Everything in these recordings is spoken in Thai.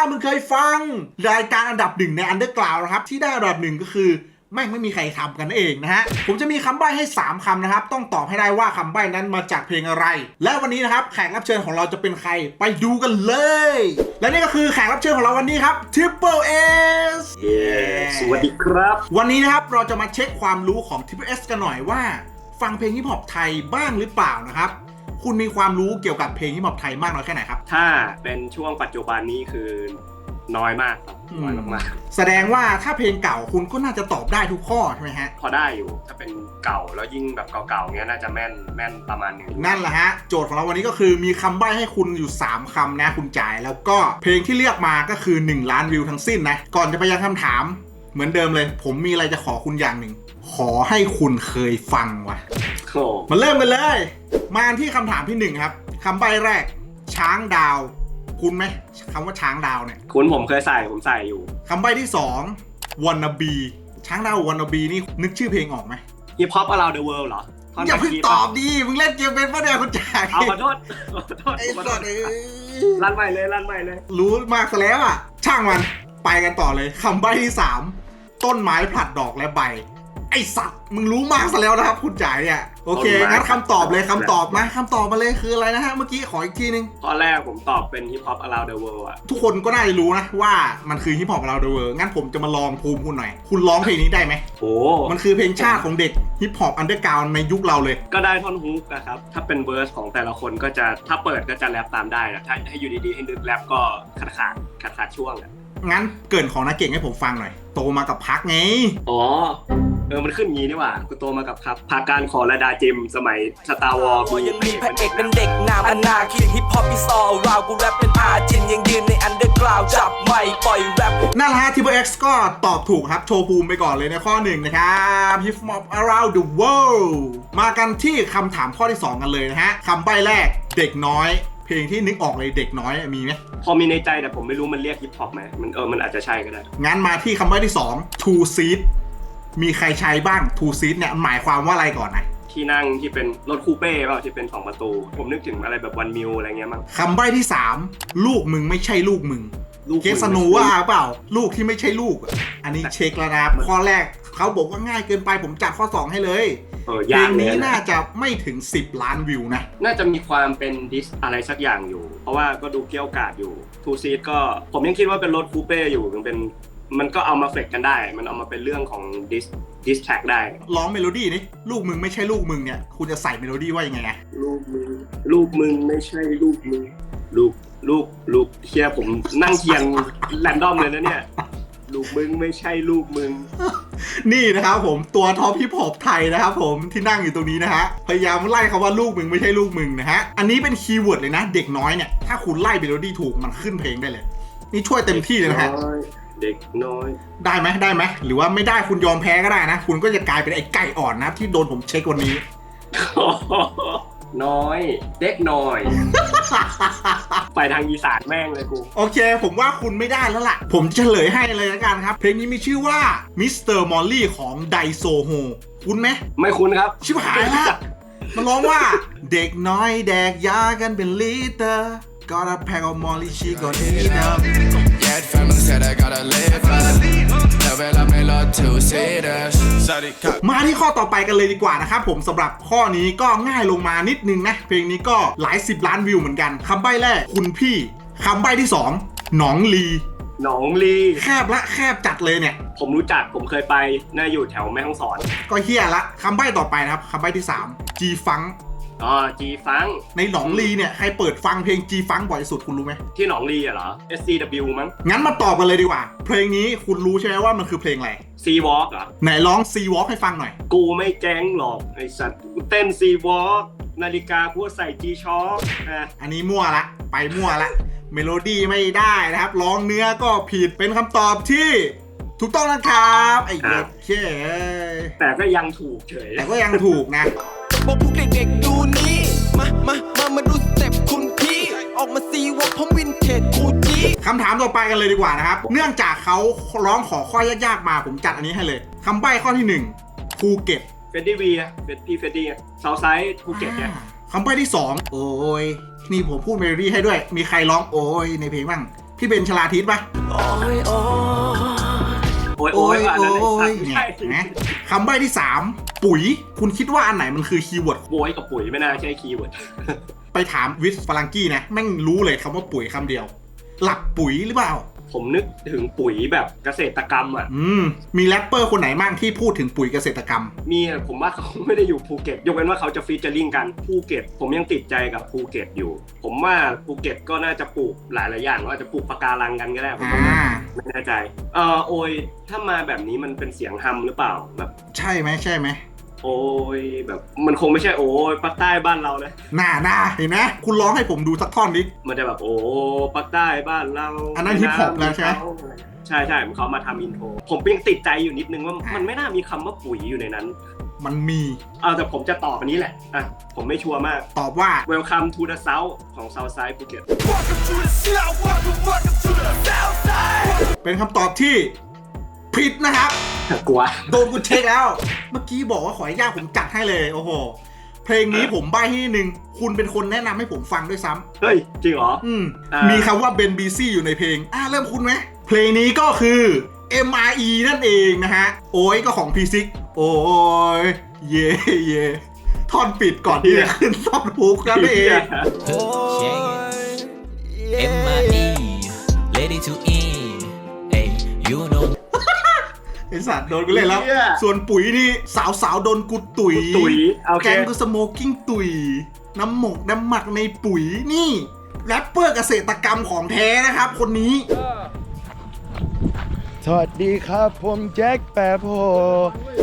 ามึงเคยฟัง รายการอันดับหนึ่งในอันเดอร์กราวนะครับ ที่ได้อันดับหนึ่งก็คือแม่งไม่มีใครทำกันเองนะฮะ ผมจะมีคำใบ้ให้ 3คำนะครับ ต้องตอบให้ได้ว่าคำใบ้นั้นมาจากเพลงอะไร และวันนี้นะครับแขกรับเชิญของเราจะเป็นใครไปดูกันเลย และนี่ก็คือแขกรับเชิญของเราวันนี้ครับ Triple S เย้สวัสดีครับ วันนี้นะครับเราจะมาเช็คความรู้ของ Triple S กันหน่อยว่า ฟังเพลงฮิปฮอปไทยบ้างหรือเปล่านะครับ คุณมีความรู้เกี่ยวกับเพลงฮิปฮอปไทยมากน้อยแค่ไหนครับ ถ้าเป็นช่วงปัจจุบันนี้คือน้อยมากครับอืมน้อยมากแสดงว่าถ้าเพลงเก่าคุณก็น่าจะตอบได้ทุกข้อใช่ไหมฮะๆพอได้อยู่ถ้าเป็นเก่าแล้วยิ่งแบบเก่าๆเงี้ยน่าจะแม่นแม่นประมาณหนึงนั่นแหละฮะ โจทย์ของเราวันนี้ก็คือมีคำใบ้ให้คุณอยู่ 3คำนะคุณจ่าย แล้วก็เพลงที่เลือกมาก็คือ 1 ล้านวิวทั้งสิ้นนะ ก่อนจะไปยังคำถามเหมือนเดิมเลย ผมมีอะไรจะขอคุณอย่างหนึ่ง ขอให้คุณเคยฟังว่ะโอ้มาเริ่มกันเลย มาที่คำถามที่หนึ่งครับคำใบ้แรก ช้างดาว คุณไหมคำว่าช้างดาวเนี่ยคุณผมเคยใส่ผมใส่อยู่คำใบ้ที่2 wanna be ช้างดาว wanna be นี่นึกชื่อเพลงออกไหมฮิปฮอป around the world เหรอท่นอย่าเพิ่งมื่กี้ตปะอบดีมึงเล่นเกมเป็นปะเนี่ยคุณจ่ายเอาขอโทษขอโทษไอ้ขอโทสัษตว์เอ้ยลั่นใหม่เลยลั่นใหม่เลย รู้มากซะแล้วอะ ช่างมันไปกันต่อเลยคำใบ้ที่สามต้นไม้ผลัดดอกและใบ ไอสัตว์มึงรู้มากซะแล้วนะครับ คุณจ่ายเนี่ยโอเคต้นไม้งั้นคำตอบเลยผลัดดอกคำตอบมาคำตอบมาเลยคืออะไรนะฮะเมื่อกี้ขออีกทีนึงข้อแรกผมตอบเป็นฮิปฮอป around the world อะทุกคนก็น่าจะรู้นะว่ามันคือฮิปฮอปเราเดอะเวิร์งั้นผมจะมาลองภูมิคุณหน่อย คุณร้องเพลงนี้ได้ไหมโอ้มันคือเพลงชาติของเด็กฮิปฮอปอันเดอร์กราวในยุคเราเลย ก็ได้ท่อนฮุกนะครับถ้าเป็นเวอร์สของแต่ละคนก็จะถ้าเปิดก็จะแรปตามได้นะถ้าให้อยู่ดีๆให้นึกแรปก็ขาดขาดขาดขาดช่วงอะงั้นเกรินของนักเก่งให้ผมฟังหน่อย โตมากับพักไงอ๋อ เออมันขึ้นงี้นี่หว่ากูโตมากับครับพาการขอระดาจิมสมัยสตาร์วอลก็ยังมีพระเอกเป็นเด็กนามอนาคิดฮิปฮอปอีซอลราวกูแรปเป็นอาจินยังยืนในอันเดอร์กราวจับไม่ปล่อยแรปนั่นแหละฮะ Triple X ก็ตอบถูกครับ โชว์ภูมิไปก่อนเลยในข้อหนึ่งนะครับ Hip Hop Around the World มากันที่คำถามข้อที่ 2 กันเลยนะฮะคำใบ้แรกเด็กน้อย เพลงที่นึกออกเลยเด็กน้อยมีไหมพอมีในใจแต่ผมไม่รู้มันเรียกฮิปฮอปไหมมันเออมันอาจจะใช่ก็ได้งั้นมาที่คำใบ้ที่ 2 Two Seat มีใครใช้บ้าง Two Seat เนี่ยหมายความว่าอะไรก่อนนะที่นั่งที่เป็นรถคูเป้เปล่าที่เป็นสองประตู ผมนึกถึงอะไรแบบวันมิวอะไรเงี้ยมั้งคำใบ้ที่ 3 ลูกมึงไม่ใช่ลูกมึงลูกเกสโนว่าเปล่า ลูกที่ไม่ใช่ลูกอะอันนี้เช็คแล้วนะครับข้อแรกเขาบอกว่าง่ายเกินไปผมจัดข้อ 2 ให้เลยเออเพลยากงเลยนี้นะน่าจะไม่ถึง 10 ล้านวิวนะ น่าจะมีความเป็นดิสอะไรสักอย่างอยู่ เพราะว่าก็ดูเกี่ยวกาดอยู่ทูซีดก็ผมยังคิดว่าเป็นรถคูเป้อยู่มันเป็น มันก็เอามาเฟกกันได้ มันเอามาเป็นเรื่องของดิสดิสแท็กได้ร้องเมโลดี้นี่ลูกมึงไม่ใช่ลูกมึงเนี่ย คุณจะใส่เมโลดี้ว่ายังไงอะลูกมึงลูกมึงไม่ใช่ลูกมึงลูกลูกลูกเชียผมนั่งเคียงแรนดอมเลยนะเนี่ย ลูกมึงไม่ใช่ลูกมึง นี่นะครับผมตัวท็อปฮิปฮอปไทยนะครับผมที่นั่งอยู่ตรงนี้นะฮะพยายามไล่คำว่าลูกมึงไม่ใช่ลูกมึงนะฮะอันนี้เป็นคีย์เวิร์ดเลยนะ เด็กน้อยเนี่ยถ้าคุณไล่เมโลดี้ถูกมันขึ้นเพลงได้เลย นี่ช่วยเต็มที่เลยนะฮะน้อย เด็กน้อย ได้ไหมได้ไหมหรือว่าไม่ได้คุณยอมแพ้ก็ได้นะ คุณก็จะกลายเป็นไอ้ไก่อ่อนนะ ที่โดนผมเช็ควันนี้ น้อย เด็กน้อย ไปทางอีสานแม่งเลยกู โอเค ผมว่าคุณไม่ได้แล้วล่ะ ผมเฉลยให้เลยละกันครับ เพลงนี้มีชื่อว่า Mr. Molly ของไดโซโฮคุณไหม ไม่คุ้นครับ ชิบหายละมันร้องว่า เด็กน้อยแดกยากันเป็นลิตร Got a pack of Molly she gon' eat up Yeah, family said I gotta live up. Level up my lot to see this. Sorry, cut. มาที่ข้อต่อไปกันเลยดีกว่านะครับผมสำหรับข้อนี้ก็ง่ายลงมานิดนึงนะ เพลงนี้ก็หลายสิบล้านวิวเหมือนกันคำใบ้แรกคุณพี่คำใบ้ที่สองหนองลี หนองลี แคบละแคบจัดเลยเนี่ย ผมรู้จักผมเคยไป น่าอยู่แถวแม่ฮ่องสอน ก็เฮียละคำใบ้ต่อไปนะครับคำใบ้ที่3 G ฟัง อ๋อจีฟังในหนองลีเนี่ยใครเปิดฟังเพลง G ฟังบ่อยสุดคุณรู้ไหมที่หนองลีอะเหรอ SCW มั้ง งั้นมาตอบกันเลยดีกว่า เพลงนี้คุณรู้ใช่ไหมว่ามันคือเพลงอะไรซีวอล์กเหรอ ไหนร้อง C Walk ให้ฟังหน่อย กูไม่แจ้งหรอกไอสัตว์กูเต้นซีวอล์กนาฬิกาพูดใส่จีช็อคอะอันนี้มั่วละ ไปมั่วละ เมโลดี้ไม่ได้นะครับร้องเนื้อก็ผิดเป็นคำตอบที่ ถูกต้องนะครับไอ้เด็กเช่แต่ก็ยังถูกเฉยแต่ก็ยังถูกนะ พวกพวกเด็ก ออกมาซีว่าผมวินเทจคูจีคำถามต่อไปกันเลยดีกว่านะครับ เนื่องจากเขาร้องขอข้อยากๆมาผมจัดอันนี้ให้เลยคำใบ้ข้อที่หนึ่งภูเก็ตเฟดดี้วีอะเฟดพี่เฟดดี้เซาไซด์ภูเก็ตเนี่ยคำใบ้ที่2โอ้ยนี่ผมพูดเมโลดี้ให้ด้วย มีใครร้องโอ้ยในเพลงบ้างพี่เบนชลาทิศปะโอ้ยโอ้ยโอ้ยโอ้ยอันนั้นไอ้สัตว์เนี่ใช่ยเห็นไหมคำใบ้ที่ 3 ปุ๋ย คุณคิดว่าอันไหนมันคือคีย์เวิร์ดโวยกับปุ๋ยไม่น่าใช่คีย์เวิร์ด ไปถามวิสฟลังกี้นะแม่งรู้เลยคำว่าปุ๋ยคำเดียว หลักปุ๋ยหรือเปล่า ผมนึกถึงปุ๋ยแบบเกษตรกรรมอะ อืมมีแรปเปอร์คนไหนบ้างที่พูดถึงปุ๋ยเกษตรกรรม มีผมว่าเขาไม่ได้อยู่ภูเก็ตยกเว้นว่าเขาจะฟีเจอริงกันภูเก็ต ผมยังติดใจกับภูเก็ตอยู่ ผมว่าภูเก็ตก็น่าจะปลูกหลายหลายๆอย่างว่าจะปลูกปะการังกันก็ได้ผมอ่าก็ไม่แน่ใจเออโอยถ้ามาแบบนี้มันเป็นเสียงฮัมหรือเปล่าแบบ ใช่ไหมใช่ไหม โอ้ยแบบมันคงไม่ใช่โอ้ยปักใต้บ้านเรานะน่าน่าเห็นไหมคุณร้องให้ผมดูสักท่อนนิมันจะแบบโอ้ปักใต้บ้านเราอันนั้นฮิปฮอปแล้วใช่ไหม ใช่ใช่เขามาทำอินโทรผมยังติดใจอยู่นิดนึงว่ามันไม่น่ามีคำว่าปุ๋ยอยู่ในนั้น มันมีเอาแต่ผมจะตอบอันนี้แหละอะผมไม่ชัวร์มาก ตอบว่า Welcome to the South ของ Southside Phuket Welcome to the South Welcome Welcome to the South Side เป็นคำตอบที่ ผิดนะครับ กลัว โดนกูเช็คแล้ว เมื่อกี้บอกว่าขออนุญาตผมจัดให้เลย โอ้โห เพลงนี้ผมใบ้ให้นิดนึง คุณเป็นคนแนะนำให้ผมฟังด้วยซ้ำเฮ้ย จริงเหรอ อืม อ่ามี มีคำว่าเบนบีซี่อยู่ในเพลง อ่าเริ่มคุณไหม เพลงนี้ก็คือ MRE นั่นเองนะฮะ โอ้ยก็ของพีซิก โอ้ย เย่เย่ท่อนปิดก่อนที่จะขึ้นท่อนฮุกนั่นเองโอ้ย M.I.E. Lady to in. Hey, you know ไอสัตว์โดนกูเล่นแล้ว เหี้ย ส่วนปุ๋ยนี่สาวสาวๆโดนกูตุ๋ยตุ๋ยโอเคแกงกูสโมกิ้งตุ๋ยน้ำหมกน้ำหมักในปุ๋ยนี่แรปเปอร์เกษตรกรรมของแท้นะครับ คนนี้สวัสดีครับ ผมแจ็คแปบโฮ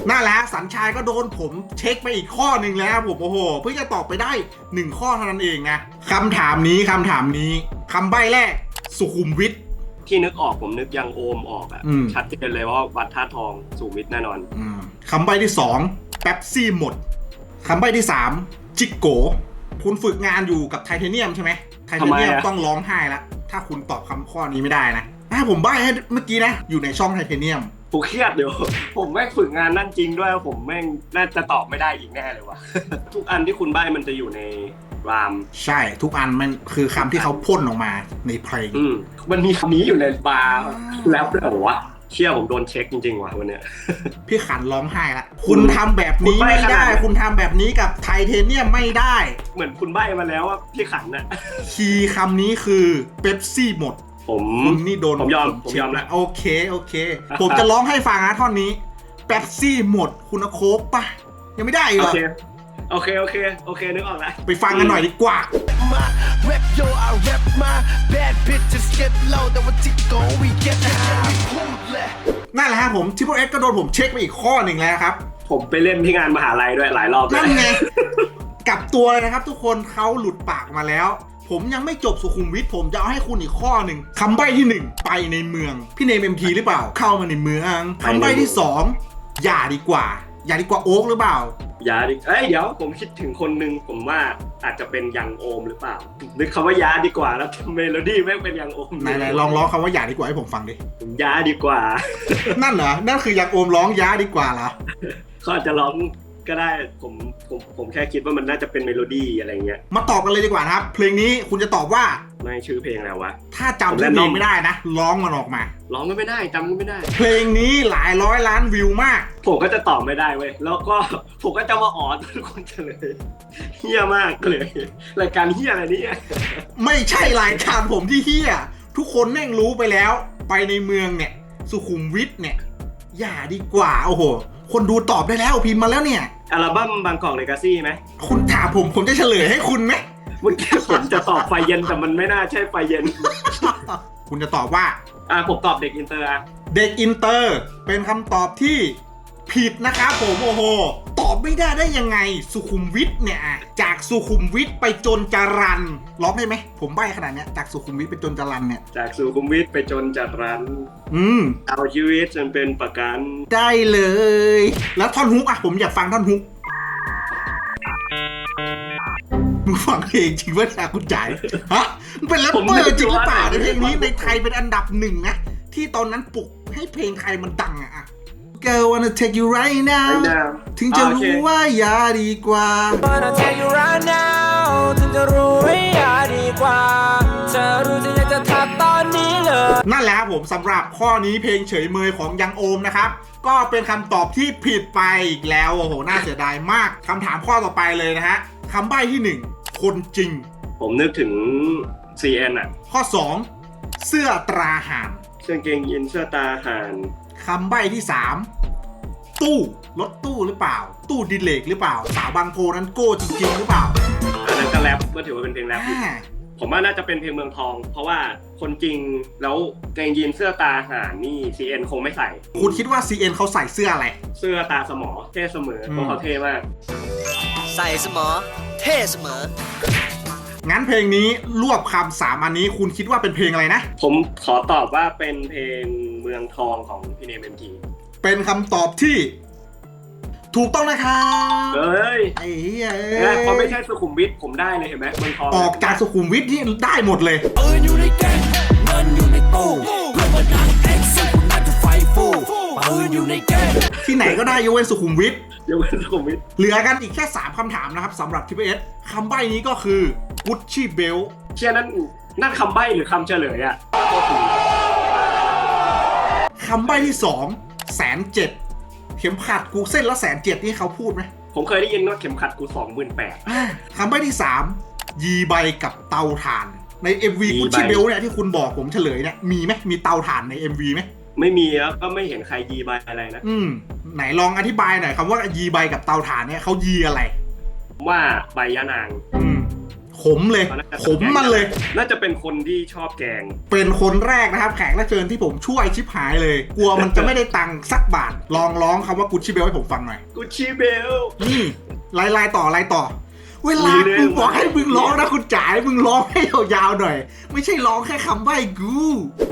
นั่นแหละฮะสัญชัยก็โดนผมเช็คไปอีกข้อหนึ่งแล้วผมโอ้โหเพื่อจะตอบไปได้หนึ่งข้อเท่านั้นเองนะคำถามนี้คำถามนี้คำใบ้แรกสุขุมวิท ที่นึกออกผมนึกยังโอมออกอะอืม ชัดเจนเลยว่าวัดท่าทองสูงมิตรแน่นอน อืมคำใบ้ที่สองแป๊บซี่หมด คำใบ้ที่สามจิกโก คุณฝึกงานอยู่กับไทเทเนียมใช่ไหมไทเทเนียมทำไมอะ ต้องร้องไห้ละถ้าคุณตอบคำข้อนี้ไม่ได้นะอะผมใบ้ให้เมื่อกี้นะ อยู่ในช่องไทเทเนียมผมเครียดเดี๋ยว ผมแม่งฝึกงานนั่นจริงด้วย ผมแม่งน่าจะตอบไม่ได้อีกแน่เลยว่ะ ทุกอันที่คุณใบ้มันจะอยู่ใน ราม ใช่ทุกอันมันคือคำที่เขาพ่นออกมาในเพลงอืมมันมีคำนี้อยู่ในบาร์แล้วด้วยเหรอวะเชื่อผมโดนเช็คจริงๆว่ะวันเนี้ย พี่ขันร้องไห้ละ คุณทำแบบนี้ไม่ได้ คุณทำแบบนี้กับไทเทเนียมไม่ได้ เหมือนคุณใบ้มาแล้วว่าพี่ขันน่ะ คีย์คำนี้คือเป๊ปซี่หมด ผม คุณนี่โดนผมยอมเช็คผมยอมละ โอเค โอเค ผมจะร้องให้ฟังนะท่อนนี้เป๊ปซี่หมด คุณเอาโค้กปะยังไม่ได้อีกโอเหรอเค โอเคโอเคโอเคนึกออกแล้วไปฟังกันหน่อยดีกว่า my rep yo I rep my bad bitches get low แต่ว่าจิกโก we get high ไม่พูดเลยนั่นแหละฮะผมทิปเปิลเอ็กก็โดนผมเช็คไปอีกข้อหนึ่งแล้วครับ ผมไปเล่นที่งานมหาลัยด้วยหลายรอบเลยนั่นไงกลับตัวเลยนะครับ ทุกคนเขาหลุดปากมาแล้ว ผมยังไม่จบสุขุมวิทผมจะเอาให้คุณอีกข้อหนึ่งคำใบ้ที่หนึ่งไปในเมือง พี่เนมเอ็มทีหรือเปล่า เข้ามาในเมืองคำใบ้ที่สองอย่าดีกว่าอ ย่าดีกว่าโอ๊กหรือเปล่า ยาดิเอ้ยเดี๋ยวผมคิดถึงคนหนึ่งผมว่าอาจจะเป็นยังโอมหรือเปล่า นึกคำว่ายาดีกว่าแล้วเมโลดี้แม่งเป็นยังโอมไหนๆลองร้องคำว่าอย่าดีกว่าให้ผมฟังดิผมยาดีกว่า นั่นเหรอ นั่นคืออยากโอมร้องย้าดีกว่าเหรอเขาอาจจะร้องก็ได้ผม ผมผมแค่คิดว่ามันน่าจะเป็นเมโลดี้อะไรเงี้ย มาตอบกันเลยดีกว่านะครับ เพลงนี้คุณจะตอบว่า ไม่ชื่อเพลงอะไรวะ ถ้าจำชื่อเพลงไม่ได้นะ ร้องมันออกมา ร้องก็ไม่ได้จำก็ไม่ได้ เพลงนี้หลายร้อยล้านวิวมาก ผมก็จะตอบไม่ได้เว้ย แล้วก็ผมก็จะมาอ๋อทุกคนเฉลยเฮี้ยมากเลย รายการเฮี้ยอะไรเนี่ยไม่ใช่รายการผมที่เฮียทุกคนแม่งรู้ไปแล้ว ไปในเมืองเนี่ย สุขุมวิทเนี่ย อย่าดีกว่า โอ้โห คนดูตอบได้แล้วพิมพ์มาแล้วเนี่ย อัลบั้มบางกอกเลกาซี่ไหมคุณถามผมผมจะเฉลยให้คุณไหมเมื่อกี้ผมจะตอบไฟเย็นแต่มันไม่น่าใช่ไฟเย็น คุณจะตอบว่า อะผมตอบเด็กอินเตอร์อะเด็กอินเตอร์เป็นคำตอบที่ผิดนะครับผมโอ้โหต อบไม่ได้ได้ยังไง สุขุมวิทเนี่ยอะจากสุขุมวิทไปจนจรันร้องได้ไหมผมใบ้ขนาดเนี้ยจากสุขุมวิทไปจนจรันเนี่ยจากสุขุมวิทไปจนจัดรันอืมเอาชีวิตจนเป็นประกันได้เลย แล้วท่อนฮุกอะผมอยากฟังท่อนฮุกมึงฟังเพลงจริงว่าแกคุณจ่ายฮะมึงเป็นแรปเปอร์จริงหรือเปล่าในเพลงนี้ในไทยเป็นอันดับหนึ่งนะที่ตอนนั้นปลุกให้เพลงไทยมันดังอะอะ Girl wanna take you right now ไม่น่าถึงจะอ่าโอเครู้ว่าอย่าดีกว่า Wanna tell you right now ถึงจะรู้ว่าอย่าดีกว่าเธอรู้ที่อยากจะทักตอนนี้เลนั่นแหละครับผมสำหรับข้อนี้เพลงเฉยเมยของยังโอมนะครับ ก็เป็นคำตอบที่ผิดไปอีกแล้วโอ้โหน่าเสียดายมากคำถามข้อต่อไปเลยนะฮะคำใบ้ที่หนึ่งคนจริง ผมนึกถึง CN อะ ข้อ2เสื้อตราหานเสื้อกางเกงยีนเสื้อตาห่าน คำใบ้ที่ 3 ตู้รถตู้หรือเปล่า ตู้ดิเลกหรือเปล่า สาวบางโพนั้นโก้จริงๆหรือเปล่าอันนั้นก็แรปก็ถือว่าเป็นเพลงแรปอ่าผมว่าน่าจะเป็นเพลงเมืองทอง เพราะว่าคนจริงแล้วกางเกงยีนเสื้อตาห่านนี่ CN คงไม่ใส่ คุณคิดว่า CN เขาใส่เสื้ออะไร เสื้อตาสมอเท่เสมอเพราะเขาเท่มาก ใส่เสมอ เท่เสมอ งั้นเพลงนี้รวบคำสามอันนี้คุณคิดว่าเป็นเพลงอะไรนะ ผมขอตอบว่าเป็นเพลงเมืองทองของพี่เนมเอ็มทีเป็นคำตอบที่ ถูกต้องนะครับเอ้ยไอ้เหี้ยเนี่ยพอไม่ใช่สุขุมวิทผมได้เลยเห็นไหมเมืองทองออกจากสุขุมวิทนี่ได้หมดเลยปืนอยู่ในแก๊งเงินอยู่ในตู้รถบรรทุกเอ็กซ์คุณน่าจะไฟฟูปืนอยู่ในแก๊ง ที่ไหนก็ได้ยกเว้นสุขุมวิทยกเว้นสุขุมวิทเหลือกันอีกแค่ 3คำถามนะครับสำหรับทิปเอสคำใบ้นี้ก็คือกุชชี่เบลเชื่อนั้นนั่นคำใบ้หรือคำเฉลยอะก็ถูกคำใบ้ที่2แสนเจ็ดเข็มขัดกูเส้นละแสนเจ็ดนี่เขาพูดไหมผมเคยได้ยินว่าเข็มขัดกูสองหมื่นแปดอ่าคำใบ้ที่ 3 ยีใบกับเตาถ่านใน MV ยีใบกุชชี่เบลเนี่ยที่คุณบอกผมเฉลยเนี่ยมีไหมมีเตาถ่านใน MV ไหมไม่มีแล้วก็ไม่เห็นใครยีใบอะไรนะ อืม ไหนลองอธิบายหน่อยคำว่ายีใบกับเตาถ่านเนี่ยเขายีอะไร ว่าใบยะนาง อืมขมเลยเขาน่าจะขมมันเลย น่าจะเป็นคนที่ชอบแกง เป็นคนแรกนะครับ แขกรับเชิญที่ผมช่วยชิบหายเลย กลัวมันจะไม่ได้ตังค์สักบาท ลองร้องคำว่ากุชชี่เบลให้ผมฟังหน่อยกูชีเบลนี่ไล่ไล่ต่อไล่ต่อ เวลามีเรื่องกูบอกให้มึงร้องนะคุณจ๋าให้มึงร้องให้ยาวๆหน่อย ไม่ใช่ร้องแค่คำใบ้กู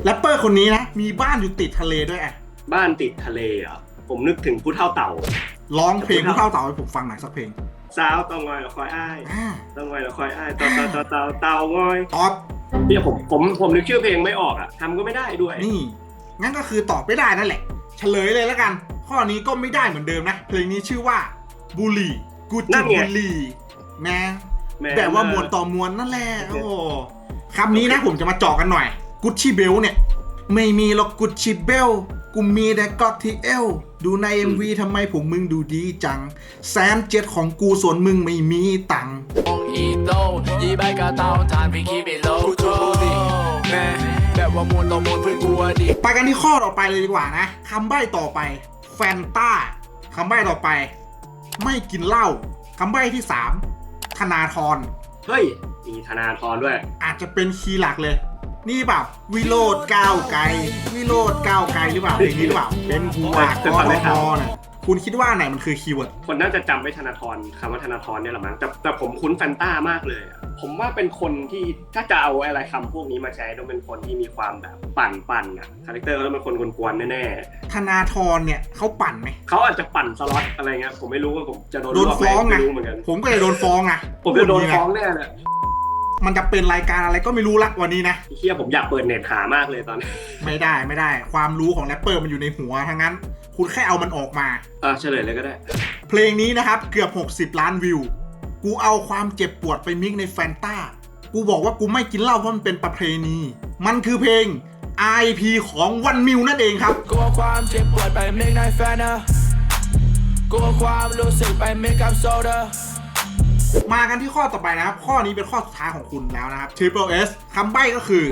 แรปเปอร์คนนี้นะ มีบ้านอยู่ติดทะเลด้วยอะบ้านติดทะเลเหรอ ผมนึกถึงผู้เท่าเต่า ร้องเพลงผู้เท่าเต่าให้ผมฟังหน่อยสักเพลงสาวเต่างอยแล้วคอยอ้ายอ่าเต่างอยแล้วคอยอ้ายเต่าเต่าเต่าเต่าเต่างอยตอบเนี่ยผมผมผมนึกชื่อเพลงไม่ออกอะทำก็ไม่ได้ด้วย นี่งั้นก็คือตอบไม่ได้นั่นแหละ เฉลยเลยแล้วกัน ข้อนี้ก็ไม่ได้เหมือนเดิมนะ เพลงนี้ชื่อว่าบุหรี่กูจิบุหรี่แม่แม่แบบว่ามวลต่อมวลนั่นแหละโอ้คำนี้นะผมจะมาเจาะกันหน่อย กุชชี่เบลเนี่ย ไม่มีหรอกกุชชี่เบล กูมีแต่ก็ทีเอลดูใน MV ทำไมผมมึงดูดีจังแสนเจ็ดของกูส่วนมึงไม่มีตังค์อีโต้ยี่ใบกระเตาทานพี่คีบิโลกูจูบุรีแม่แบบว่ามวลต่อมวลเพื่อนกูอะดิไปกันที่ข้อต่อไปเลยดีกว่านะคำใบ้ต่อไป แฟนต้าคำใบ้ต่อไป ไม่กินเหล้าคำใบ้ที่ 3 ธนาธรเฮ้ย มีธนาธรด้วย อาจจะเป็นคีย์หลักเลย นี่เปล่าวิโรดก้าวไกลวิโรดก้าวไกลหรือเปล่าเพลงนี้หรือเปล่า เป็นหัวกอทมเนี่ยคุณคิดว่าไหนมันคือคีย์เวิร์ดคนน่าจะจำไว้ธนาธรคำว่าธนาธรเนี่ยแหละมั้งแต่แต่ผมคุ้นแฟนต้ามากเลยอะผมว่าเป็นคนที่ถ้าจะเอาอะไรคำพวกนี้มาใช้ต้องเป็นคนที่มีความแบบปั่นปั่นๆอะคาแรคเตอร์เขาต้องเป็นคนกวนๆแน่ธนาธรเนี่ยเขาปั่นไหมๆเขาอาจจะปั่นสล็อตอะไรเงี้ยผมไม่รู้ว่าผมจะโดนโดนรวบไหมฟ้องไงไม่รู้เหมือนกัน ผมก็จะโดนฟ้องอะผมจะโดนพูฟ้องย่าแน่เลย มันจะเป็นรายการอะไรก็ไม่รู้ละวันนี้นะเฮียผมอยากเปิดเน็ตหามากเลยตอนนี้ไม่ได้ไม่ได้ ความรู้ของแรปเปอร์มันอยู่ในหัวทั้งนั้น คุณแค่เอามันออกมาอะเฉลยเลยก็ได้ เพลงนี้นะครับเกือบ 60 ล้านวิว กูเอาความเจ็บปวดไปมิกในแฟนตากูบอกว่ากูไม่กินเหล้าเพราะมันเป็นประเพณี มันคือเพลง IP ของวันมิวนั่นเองครับกลัวความเจ็บปวดไปเมกในแฟนนะกลัวความรู้สึกไปเมกกับโซดา มากันที่ข้อต่อไปนะครับ ข้อนี้เป็นข้อสุดท้ายของคุณแล้วนะครับ Triple S คำใบ้ก็คือ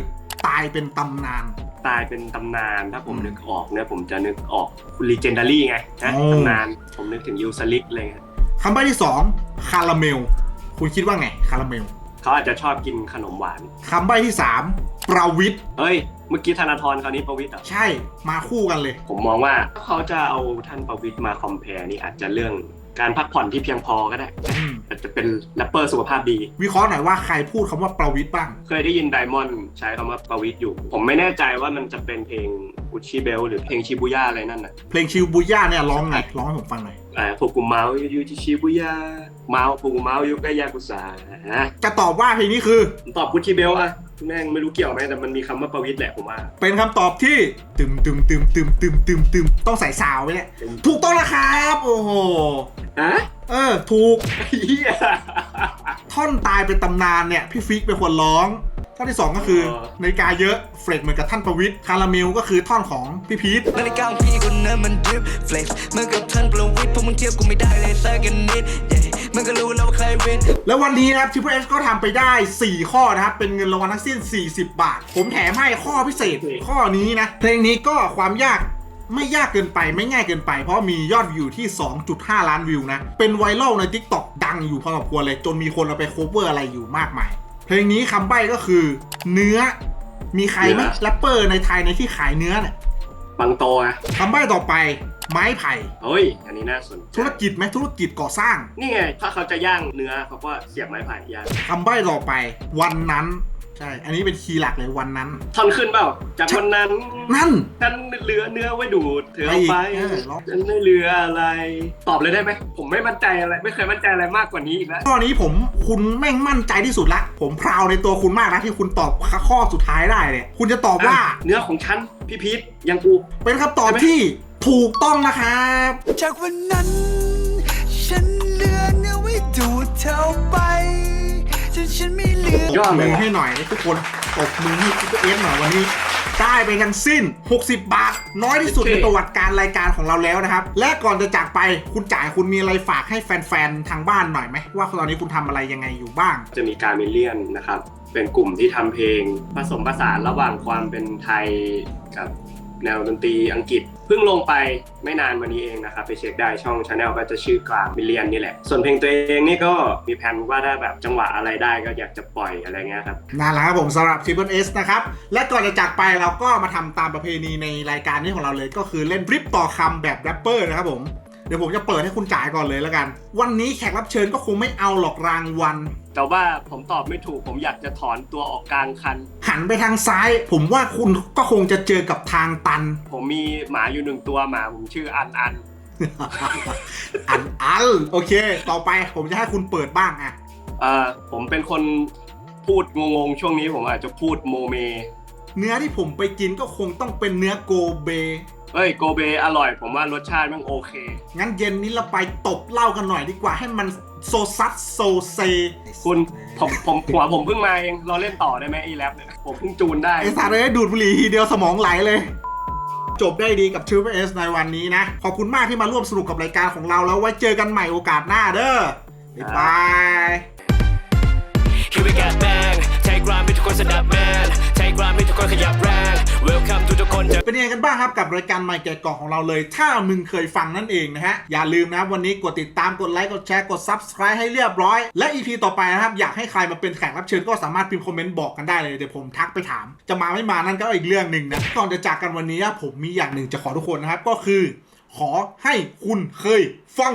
ตายเป็นตำนาน ตายเป็นตำนานถ้าผมอืมนึกออกเนี่ยผมจะนึกออกคุณลีเจนดารี่ไงนะโอ้ ตำนานผมนึกถึงยูสลิกอะไรเงี้ยคำใบ้ที่ 2 คาราเมล คุณคิดว่าไง คาราเมลเขาอาจจะชอบกินขนมหวาน คำใบ้ที่ 3 ประวิทย์เฮ้ย เมื่อกี้ธนาธรคราวนี้ประวิทย์เหรอใช่มาคู่กันเลย ผมมองว่าเขาจะเอาท่านประวิทย์มาคอมเพลนี่อาจจะเรื่อง การพักผ่อนที่เพียงพอก็ได้อืมอาจจะเป็นแรปเปอร์สุขภาพดี วิเคราะห์หน่อยว่าใครพูดคำว่าประวิทย์บ้าง เคยได้ยินไดมอนด์ใช้คำว่าประวิทย์อยู่ ผมไม่แน่ใจว่ามันจะเป็นเพลง อุชิเบลหรือเพลงชิบุย่าอะไรนั่นน่ะเพลงชิวบุย่าเนี่ยร้องไงร้องให้ผมฟังหน่อยอ่าพวกกูเมาส์อยู่ที่ชิบุย่าเมาส์พวกกูเมาส์อยู่ใกล้ยากุซ่าฮะจะตอบว่าเพลงนี้คือผมตอบกุชชิเบลอะแม่งไม่รู้เกี่ยวไหมแต่มันมีคำว่าประวิทย์แหละผมว่า เป็นคำตอบที่ตึมตึมตึมตึมตึมตึมตึมต้องใส่ซาวไว้เนี่ยถูกต้องแล้วครับ โอ้โหฮะเออ ถูกเฮียท่อนตายเป็นตำนานเนี่ย พี่ฟิกเป็นคนร้อง ท่อนที่ 2 ก็คือเออนาฬิกาเยอะเฟรดเหมือนกับท่านประวิทย์คาราเมลก็คือท่อนของพี่พีทนาฬิกาของพี่คนนั้นมันดริฟเฟล็กเมื่อกับท่านประวิทย์พวกมึงเทียบกูไม่ได้เลยสักกันนิดเย้มึงก็รู้แล้วว่าใครวินแล้ววันนี้นะครับ Triple X ก็ทำไปได้ 4 ข้อนะครับ เป็นเงินรางวัลทั้งสิ้น 40 บาท ผมแถมให้ข้อพิเศษข้อนี้นะ เพลงนี้ก็ความยากไม่ยากเกินไปไม่ง่ายเกินไป เพราะมียอดวิวที่ 2.5 ล้านวิวนะ เป็นไวรัลใน TikTok ดังอยู่พอสมควรเลย จนมีคนเอาไปโคเวอร์อะไรอยู่มากมายเพ ลงนี้คำใบ้ก็คือ เนื้อ มีใครไหมแรปเปอร์ในไทยในที่ขายเนื้อเนี่ยบังโตอะคำใบ้ต่อไป ไม้ไผ่ เฮ้ย อันนี้น่าสนใจธุรกิจไหมธุรกิจก่อสร้าง นี่ไง ถ้าเขาจะย่างเนื้อเขาก็เสียบไม้ไผ่ย่างคำใบ้ต่อไป วันนั้น ใช่ อันนี้เป็นคีย์หลักเลยวันนั้น ท่อนขึ้นเปล่า จากวันนั้นนั่น ฉันเหลือเนื้อไว้ดูดเธอเอาไปเออร้อง ฉันไม่เหลืออะไร ตอบเลยได้ไหม ผมไม่มั่นใจอะไรไม่เคยมั่นใจอะไรมากกว่านี้อีกแล้ว ข้อนี้ผมคุณแม่งมั่นใจที่สุดละ ผมพราวในตัวคุณมากนะที่คุณตอบข้อสุดท้ายได้เนี่ยคุณจะตอบว่า เนื้อของฉันพี่พีทยังกู เป็นคำตอบใช่ไหมที่ถูกต้องนะครับ จากวันนั้น ฉันเหลือเนื้อไว้ดูดเธอไป จนฉันไม่เหลือยอดเลมืยอว่ะให้หน่อยทุกคนตบมือให้ทุกเอสหน่อยวันนี้ได้ไปทั้งสิ้น 60 บาท น้อยที่สุดในประวัติการรายการของเราแล้วนะครับ และก่อนจะจากไปคุณจ่ายคุณมีอะไรฝากให้แฟนๆ ทางบ้านหน่อยไหมว่าตอนนี้คุณทำอะไรยังไงอยู่บ้าง จะมีการมิเลียนนะครับ เป็นกลุ่มที่ทำเพลงผสมผสานระหว่างความเป็นไทยกับ แนวดนตรีอังกฤษ เพิ่งลงไปไม่นานวันนี้เองนะครับไปเช็คได้ช่องชาแนลก็จะชื่อกลางมิเลียนนี่แหละ ส่วนเพลงตัวเองนี่ก็มีแผนว่าถ้าแบบจังหวะอะไรได้ก็อยากจะปล่อยอะไรเงี้ยครับนั่นแหละครับผมสำหรับ Triple S นะครับ และก่อนจะจากไปเราก็มาทำตามประเพณีในรายการนี้ของเราเลย ก็คือเล่นริปต่อคำแบบแรปเปอร์นะครับผม ดี๋ยวผมจะเปิดให้คุณจ่ายก่อนเลยแล้วกัน วันนี้แขกรับเชิญก็คงไม่เอาหรอกรางวัล แต่ว่าผมตอบไม่ถูกผมอยากจะถอนตัวออกกลางคัน หันไปทางซ้าย ผมว่าคุณก็คงจะเจอกับทางตัน ผมมีหมาอยู่หนึ่งตัวหมาผมชื่ออันอัน อันอันโอเค ต่อไปผมจะให้คุณเปิดบ้างอะเอ่อผมเป็นคนพูดงงๆช่วงนี้ผมอาจจะพูดโมเม เนื้อที่ผมไปกินก็คงต้องเป็นเนื้อโกเบ เอ้ยโกเบอร่อย ผมว่ารสชาติมันโอเค งั้นเย็นนี้เราไปตบเหล้ากันหน่อยดีกว่าให้มันโซซัสโซเซคุณผมผมหัวผมเพิ่งมาเองเราเล่นต่อได้ไหมไอ้แรปเนี่ยผมเพิ่งจูนได้ ไอ้สารเลยดูดบุหรี่ทีเดียวสมองไหลเลย จบได้ดีกับ Triple S ในวันนี้นะ ขอบคุณมากที่มาร่วมสนุกกับรายการของเราแล้วไว้เจอกันใหม่โอกาสหน้าเด้อบ๊ายบาย กคนสนับแมนใช้กรามให้ทุกคนขยับแรง Welcome to ทุกคนเถอะเป็นยังไงกันบ้างครับกับรายการใหม่แกะกล่องของเราเลย ถ้ามึงเคยฟังนั่นเองนะฮะ อย่าลืมนะครับวันนี้กดติดตามกดไลค์กดแชร์กด Subscribe ให้เรียบร้อย และ EP ต่อไปนะครับ อยากให้ใครมาเป็นแขกรับเชิญก็สามารถพิมพ์คอมเมนต์บอกกันได้เลยเดี๋ยวผมทักไปถาม จะมาไม่มานั่นก็อีกเรื่องหนึ่งนะก่อนจะจากกันวันนี้ผมมีอย่างหนึ่งจะขอทุกคนนะครับก็คือ ขอให้คุณเคยฟัง